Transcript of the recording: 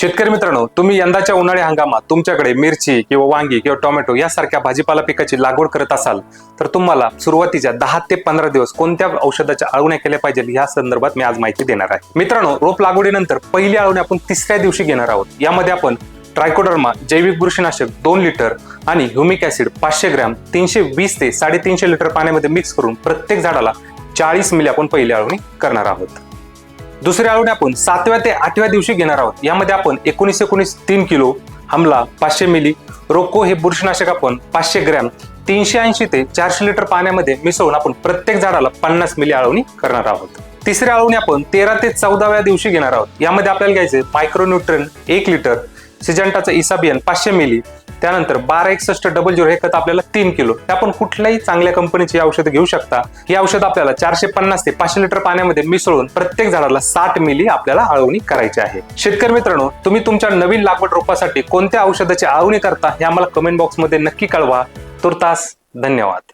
शेतकरी मित्रांनो तुम्ही यंदाच्या उन्हाळी हंगामात तुमच्याकडे मिरची किंवा वांगी किंवा टोमॅटो यासारख्या भाजीपाला पिकाची लागवड करत असाल तर तुम्हाला सुरुवातीच्या दहा ते पंधरा दिवस कोणत्या औषधाच्या आळवण्या केल्या पाहिजे या संदर्भात मी आज माहिती देणार आहे. मित्रांनो रोप लागवडीनंतर पहिली आळवणी आपण तिसऱ्या दिवशी घेणार आहोत. यामध्ये आपण ट्रायकोडर्मा जैविक बुरशीनाशक दोन लिटर आणि ह्युमिक ऍसिड पाचशे ग्रॅम तीनशे वीस ते साडेतीनशे लिटर पाण्यामध्ये मिक्स करून प्रत्येक झाडाला चाळीस मिली आपण पहिली आळवणी करणार आहोत. दुसऱ्या आळवणी आपण सातव्या ते आठव्या दिवशी घेणार आहोत. यामध्ये आपण एकोणीस एकोणीस तीन किलो हमला पाचशे मिली रोको हे बुरशीनाशक आपण पाचशे ग्रॅम तीनशे ऐंशी ते चारशे लिटर पाण्यामध्ये मिसळून आपण प्रत्येक झाडाला पन्नास मिली आळवणी करणार आहोत. तिसऱ्या आळवणी आपण तेरा ते चौदाव्या दिवशी घेणार आहोत. यामध्ये आपल्याला घ्यायचे मायक्रोन्युट्रन एक लिटर सिजंटाचं इसाबियन पाचशे मिली त्यानंतर बारा एकसष्ट डबल झिरो हे खत आपल्याला तीन किलो. हे आपण कुठल्याही चांगल्या कंपनीची औषधं घेऊ शकता. ही औषध आपल्याला चारशे पन्नास ते पाचशे लिटर पाण्यामध्ये मिसळून प्रत्येक झाडाला साठ मिली आपल्याला आळवणी करायची आहे. शेतकरी मित्रांनो तुम्ही तुमच्या नवीन लागवड रोपासाठी कोणत्या औषधाची आळवणी करता हे आम्हाला कमेंट बॉक्समध्ये नक्की कळवा. तुर्तास धन्यवाद.